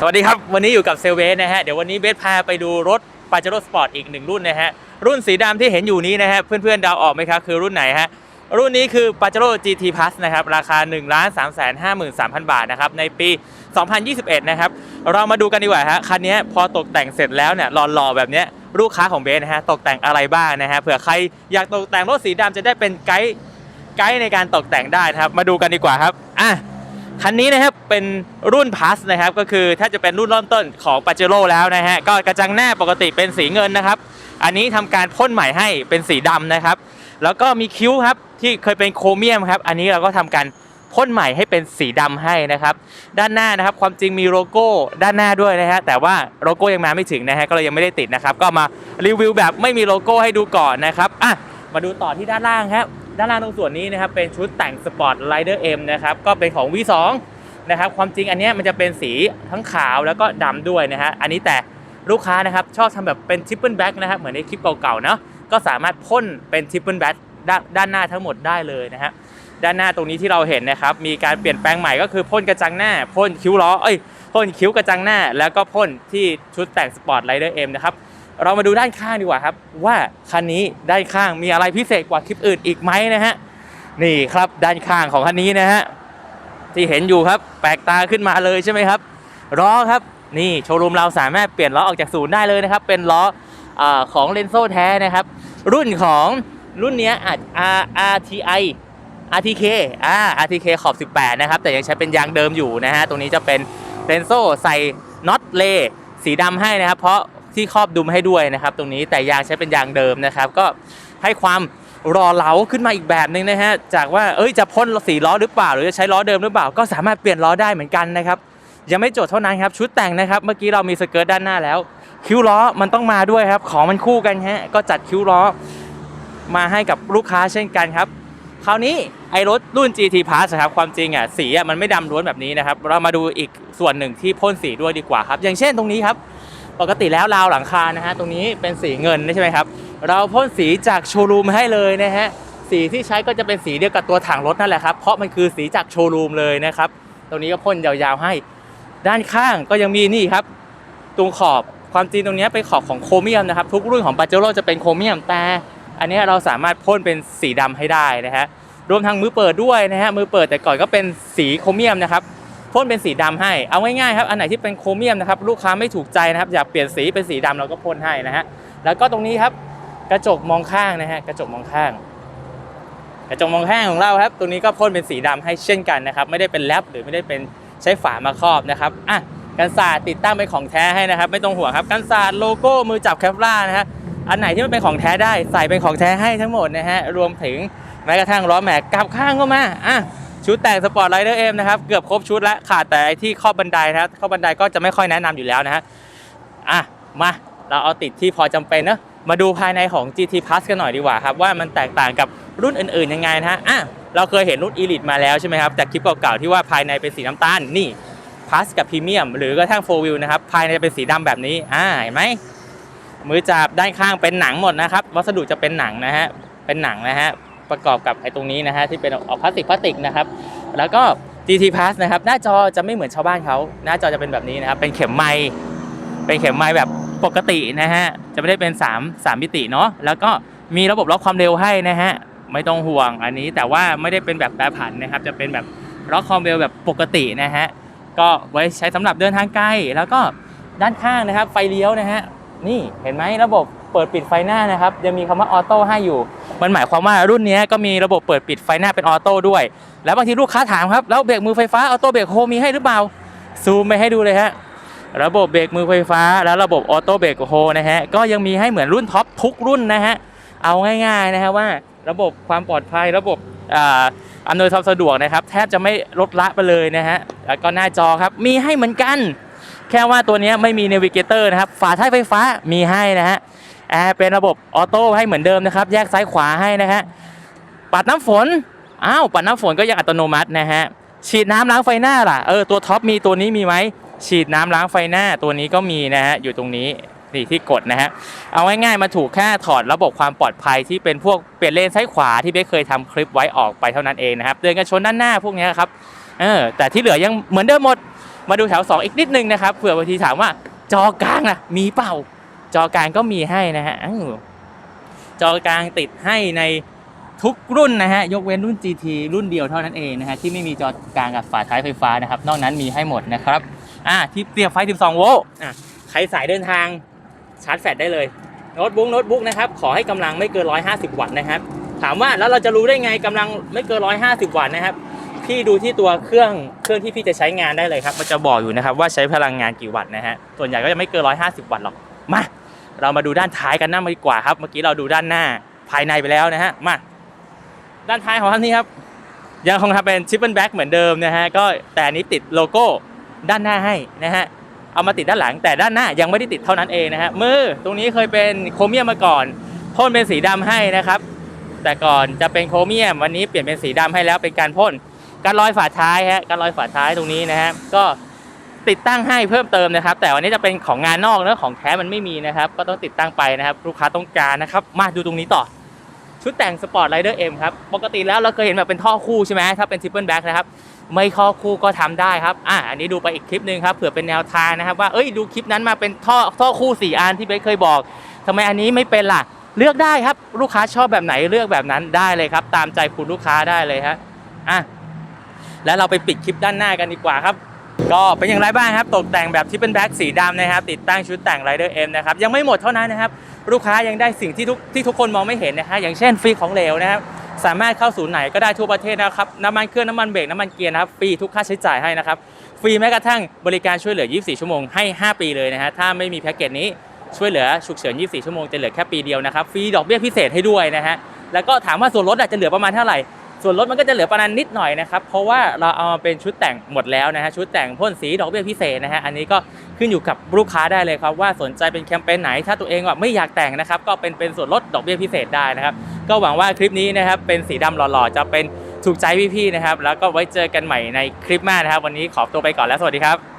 สวัสดีครับ วันนี้อยู่กับเซลเวสนะฮะ เดี๋ยววันนี้เบสพาไปดูรถปาเจโร่สปอร์ตอีกหนึ่งรุ่นนะฮะ รุ่นสีดำที่เห็นอยู่นี้นะฮะ เพื่อนๆเดาออกไหมครับ คือรุ่นไหนฮะ รุ่นนี้คือ p a j e r o GT Plus นะครับ ราคา 1 3 5 3 3 0 0 บาทนะครับ ในปี 2021 นะครับ เรามาดูกันดีกว่าฮะ คันนี้พอตกแต่งเสร็จแล้วเนี่ยหล่อๆแบบนี้ลูกค้าของเบสนะฮะตกแต่งอะไรบ้างนะฮะเผื่อใครอยากตกแต่งรถสีดำจะได้เป็นไกด์ไกด์ในการตกแต่งได้นะครับมาดูกันดีกว่าครับอะ คันนี้นะครับเป็นรุ่น Plus นะครับก็คือถ้าจะเป็นรุ่นเริ่มต้นของ p a j e r o แล้วนะฮะก็กระจังหน้าปกติเป็นสีเงินนะครับ อันนี้ทำการพ่นใหม่ให้เป็นสีดำนะครับ แล้วก็มีคิ้วครับที่เคยเป็นโครเมียมครับ อันนี้เราก็ทำการพ่นใหม่ให้เป็นสีดำให้นะครับ ด้านหน้านะครับความจริงมีโลโก้ด้านหน้าด้วยนะฮะแต่ว่าโลโก้ยังมาไม่ถึงนะฮะก็เลยยังไม่ได้ติดนะครับ ก็มารีวิวแบบไม่มีโลโก้ให้ดูก่อนนะครับอะมาดูต่อที่ด้านล่างครับ ด้านล่างตรงส่วนนี้นะครับเป็นชุดแต่งสปอร์ตไ i เดอร์เอ็มนะครับก็เป็นของ V2 นะครับความจริงอันนี้มันจะเป็นสีทั้งขาวแล้วก็ดำด้วยนะฮะอันนี้แต่ลูกค้านะครับชอบทำแบบเป็นทริปเปิลแบ็กนะครับเหมือนในคลิปเก่าๆเนาะก็สามารถพ่นเป็นทริปเปิลแบ็กด้านหน้าทั้งหมดได้เลยนะฮะด้านหน้าตรงนี้ที่เราเห็นนะครับมีการเปลี่ยนแปลงใหม่ก็คือพ่นกระจังหน้าพ่นคิ้วล้อเอ้ยพ่นคิ้วกระจังหน้า แล้วก็พ่นที่ชุดแต่งสปอร์ตไ i เดอร์เอ็มนะครับ เรามาดูด้านข้างดีกว่าครับ ว่าคันนี้ด้านข้างมีอะไรพิเศษกว่าคลิปอื่นอีกไหมนะฮะนี่ครับด้านข้างของคันนี้นะฮะที่เห็นอยู่ครับแปลกตาขึ้นมาเลยใช่ไหมครับล้อครับนี่โชว์รูมเราสามารถเปลี่ยนล้อออกจากศูนย์ได้เลยนะครับ เป็นล้ออของเลนโซ่แท้นะครับ รุ่นของรุ่นเนี้ยอาจ R RTI RTK อ่า RTK ขอบ 18 นะครับ แต่ยังใช้เป็นยางเดิมอยู่นะฮะ ตรงนี้จะเป็นเลนโซ่ใส่น็อตเลสีดำให้นะครับ เพราะ ที่ครอบดุมให้ด้วยนะครับ ตรงนี้แต่ยางใช้เป็นยางเดิมนะครับ ก็ให้ความรอเหลาขึ้นมาอีกแบบหนึ่งนะฮะจากว่าเอ้ยจะพ่นสีล้อหรือเปล่า หรือจะใช้ล้อเดิมหรือเปล่า ก็สามารถเปลี่ยนล้อได้เหมือนกันนะครับยังไม่จบเท่านั้นครับชุดแต่งนะครับ เมื่อกี้เรามีสเกิร์ตด้านหน้าแล้ว คิ้วล้อมันต้องมาด้วยครับ ของมันคู่กันฮะก็จัดคิ้วล้อมาให้กับลูกค้าเช่นกันครับคราวนี้ไอรถรุ่น GT Plus ครับความจริงอะสีอะมันไม่ดำล้วนแบบนี้นะครับ เรามาดูอีกส่วนหนึ่งที่พ่นสีด้วยดีกว่าครับ อย่างเช่นตรงนี้ครับ ปกติแล้วราวหลังคานะฮะตรงนี้เป็นสีเงินใช่ไหมครับ เราพ่นสีจากโชว์รูมให้เลยนะฮะสีที่ใช้ก็จะเป็นสีเดียวกับตัวถังรถนั่นแหละครับ เพราะมันคือสีจากโชว์รูมเลยนะครับ ตรงนี้ก็พ่นยาวๆให้ ด้านข้างก็ยังมีนี่ครับ ตรงขอบความจริงตรงนี้เป็นขอบของโครเมียมนะครับ ทุกรุ่นของปาเจโร่จะเป็นโครเมียมแต่ อันนี้เราสามารถพ่นเป็นสีดำให้ได้นะฮะรวมทั้งมือเปิดด้วยนะฮะมือเปิดแต่ก่อนก็เป็นสีโครเมียมนะครับ พ่นเป็นสีดำให้ เอาง่ายๆครับ อันไหนที่เป็นโครเมียมนะครับลูกค้าไม่ถูกใจนะครับอยากเปลี่ยนสีเป็นสีดำเราก็พ่นให้นะฮะ แล้วก็ตรงนี้ครับกระจกมองข้างนะฮะกระจกมองข้าง กระจกมองข้างของเราครับ ตรงนี้ก็พ่นเป็นสีดำให้เช่นกันนะครับ ไม่ได้เป็นแรปหรือไม่ได้เป็นใช้ฝามาครอบนะครับอะกันศาสตร์ติดตั้งเป็นของแท้ให้นะครับ ไม่ต้องห่วงครับกันศาสตร์โลโก้มือจับแคปล่านะฮะอันไหนที่มันเป็นของแท้ได้ใส่เป็นของแท้ให้ทั้งหมดนะฮะรวมถึงแม้กระทั่งล้อแม็กกลับข้างก็มาอะ ชุดแต่งสปอร์ตไลเดอร์เอ็มนะครับเกือบครบชุดแล้วขาดแต่ไอที่ข้อบันไดนะครับข้อบันไดก็จะไม่ค่อยแนะนำอยู่แล้วนะฮะอะมาเราเอาติดที่พอจำเป็นนะมาดูภายในของ GT Plus กันหน่อยดีกว่าครับว่ามันแตกต่างกับรุ่นอื่นๆยังไงนะฮะอะเราเคยเห็นรุ่น Elite มาแล้วใช่ไหมครับแต่คลิปเก่าๆที่ว่าภายในเป็นสีน้ำตาลนี่ Plus กับ Premium หรือกระทั่ง 4 Wheel นะครับภายในเป็นสีดำแบบนี้อ่าเห็นไหมมือจับด้านข้างเป็นหนังหมดนะครับวัสดุจะเป็นหนังนะฮะเป็นหนังนะฮะ ประกอบกับไอ้ตรงนี้นะฮะที่เป็นออกพลาสติกพลาสติกนะครับแล้วก็ GT Plus นะครับหน้าจอจะไม่เหมือนชาวบ้านเขาหน้าจอจะเป็นแบบนี้นะครับเป็นเข็มไม้เป็นเข็มไม้แบบปกตินะฮะจะไม่ได้เป็น 3 3มิติเนาะแล้วก็มีระบบล็อกความเร็วให้นะฮะไม่ต้องห่วงอันนี้แต่ว่าไม่ได้เป็นแบบแปรผันนะครับจะเป็นแบบล็อกความเร็วแบบปกตินะฮะก็ไว้ใช้สำหรับเดินทางไกลแล้วก็ด้านข้างนะครับ ไฟเลี้ยวนะฮะนี่เห็นไหมระบบ เปิดปิดไฟหน้านะครับยังมีคำว่าออโต้ให้อยู่ มันหมายความว่ารุ่นนี้ก็มีระบบเปิดปิดไฟหน้าเป็นออโต้ด้วย แล้วบางทีลูกค้าถามครับ แล้วเบรกมือไฟฟ้าออโต้เบรกโฮมีให้หรือเปล่า ซูมไปให้ดูเลยฮะระบบเบรกมือไฟฟ้า และระบบออโต้เบรกโฮนะฮะก็ยังมีให้เหมือนรุ่นท็อปทุกรุ่นนะฮะเอาง่ายๆนะฮะว่าระบบความปลอดภัยระบบอ่าอำนวยความสะดวกนะครับ แทบจะไม่ลดละไปเลยนะฮะแล้วก็หน้าจอครับมีให้เหมือนกัน แค่ว่าตัวนี้ไม่มี n น v ิเกเตอร์นะครับ ฝาท้ายไฟฟ้ามีให้นะฮะ แอร์เป็นระบบออโต้ให้เหมือนเดิมนะครับ แยกซ้ายขวาให้นะฮะ ปัดน้ำฝน อ้าว ปัดน้ำฝนก็ยังอัตโนมัตินะฮะ ฉีดน้ำล้างไฟหน้าล่ะ เออ ตัวท็อปมีตัวนี้มีไหม ฉีดน้ำล้างไฟหน้าตัวนี้ก็มีนะฮะ อยู่ตรงนี้นี่ที่กดนะฮะ เอาง่ายๆมาถูกแค่ถอดระบบความปลอดภัยที่เป็นพวกเปลี่ยนเลนซ้ายขวาที่เบ๊เคยทำคลิปไว้ออกไปเท่านั้นเองนะครับเตือนกันชนด้านหน้าพวกนี้ครับ เออ แต่ที่เหลือยังเหมือนเดิมหมด มาดูแถว 2 อีกนิดนึงนะครับ เผื่อบางทีถามว่าจอกลางล่ะมีเปล่า จอกลางก็มีให้นะฮะจอกลางติดให้ในทุกรุ่นนะฮะ ยกเว้นรุ่น GT รุ่นเดียวเท่านั้นเองนะฮะ ที่ไม่มีจอกลางกับฝาท้ายไฟฟ้านะครับ นอกนั้นมีให้หมดนะครับ อ่าที่เสียบไฟ 12 โวลต์อะใครสายเดินทางชาร์จแฟลชได้เลยโน้ตบุ๊กโน้ตบุ๊กนะครับ ขอให้กำลังไม่เกิน 150 วัตต์นะครับ ถามว่าแล้วเราจะรู้ได้ไงกำลังไม่เกิน 150 วัตต์นะครับพี่ดูที่ตัวเครื่องเครื่องที่พี่จะใช้งานได้เลยครับ มันจะบอกอยู่นะครับว่าใช้พลังงานกี่วัตต์นะฮะส่วนใหญ่ก็จะไม่เกิน 150 วัตต์หรอกมา เรามาดูด้านท้ายกันนั่งดีกว่าครับ เมื่อกี้เราดูด้านหน้าภายในไปแล้วนะฮะมาด้านท้ายของท่านนี้ครับยังคงทำเป็นชิปเปิลแบ็กเหมือนเดิมนะฮะก็แต่นี้ติดโลโก้ด้านหน้าให้นะฮะเอามาติดด้านหลังแต่ด้านหน้ายังไม่ได้ติดเท่านั้นเองนะฮะมือตรงนี้เคยเป็นโครเมียมมาก่อนพ่นเป็นสีดำให้นะครับ แต่ก่อนจะเป็นโครเมียมวันนี้เปลี่ยนเป็นสีดำให้แล้วเป็นการพ่นการลอยฝาท้ายฮะการลอยฝาท้ายตรงนี้นะฮะก็ ติดตั้งให้เพิ่มเติมนะครับ แต่วันนี้จะเป็นของงานนอกเนะของแท้มันไม่มีนะครับ ก็ต้องติดตั้งไปนะครับ ลูกค้าต้องการนะครับ มาดูตรงนี้ต่อ ชุดแต่งสปอร์ตไรเดอร์เอ็มครับ ปกติแล้วเราเคยเห็นแบบเป็นท่อคู่ใช่ไหมถ้าเป็นทิปเปิลแบ็กนะครับไม่ข้อคู่ก็ทำได้ครับ อ่า อันนี้ดูไปอีกคลิปหนึ่งครับ เผื่อเป็นแนวทางนะครับว่า เอ้ย ดูคลิปนั้นมาเป็นท่อท่อคู่สี่อันที่เบสเคยบอกทำไมอันนี้ไม่เป็นล่ะ เลือกได้ครับ ลูกค้าชอบแบบไหนเลือกแบบนั้นได้เลยครับ ตามใจคุณลูกค้าได้เลยฮะ อะ แล้วเราไปปิดคลิปด้านหน้ากันดีกว่าครับ ก็เป็นอย่างไรบ้างครับ ตกแต่งแบบที่เป็นแบ็กสีดำนะครับ ติดตั้งชุดแต่ง Rider M นะครับ ยังไม่หมดเท่านั้นนะครับ ลูกค้ายังได้สิ่งที่ทุกที่ทุกคนมองไม่เห็นนะฮะอย่างเช่นฟรีของเหลวนะครับสามารถเข้าศูนย์ไหนก็ได้ทั่วประเทศนะครับน้ำมันเครื่องน้ำมันเบรกน้ำมันเกียร์นะครับฟรีทุกค่าใช้จ่ายให้นะครับฟรีแม้กระทั่งบริการช่วยเหลือ 24 ชั่วโมงให้ 5 ปีเลยนะฮะถ้าไม่มีแพ็กเกจนี้ช่วยเหลือฉุกเฉิน 24 ชั่วโมงจะเหลือแค่ปีเดียวนะครับฟรีดอกเบี้ยพิเศษให้ด้วยนะฮะแล้วก็ถามว่าส่วนลดจะเหลือประมาณเท่าไหร่ ส่วนลดมันก็จะเหลือประมาณนิดหน่อยนะครับ เพราะว่าเราเอามาเป็นชุดแต่งหมดแล้วนะฮะชุดแต่งพ่นสีดอกเบี้ยพิเศษนะฮะอันนี้ก็ขึ้นอยู่กับลูกค้าได้เลยครับว่าสนใจเป็นแคมเปญไหน ถ้าตัวเองว่าไม่อยากแต่งนะครับก็เป็นเป็นส่วนลดดอกเบี้ยพิเศษได้นะครับก็หวังว่าคลิปนี้นะครับเป็นสีดำหล่อๆ จะเป็นถูกใจพี่ๆนะครับแล้วก็ไว้เจอกันใหม่ในคลิปหน้านะครับ วันนี้ขอตัวไปก่อนแล้วสวัสดีครับ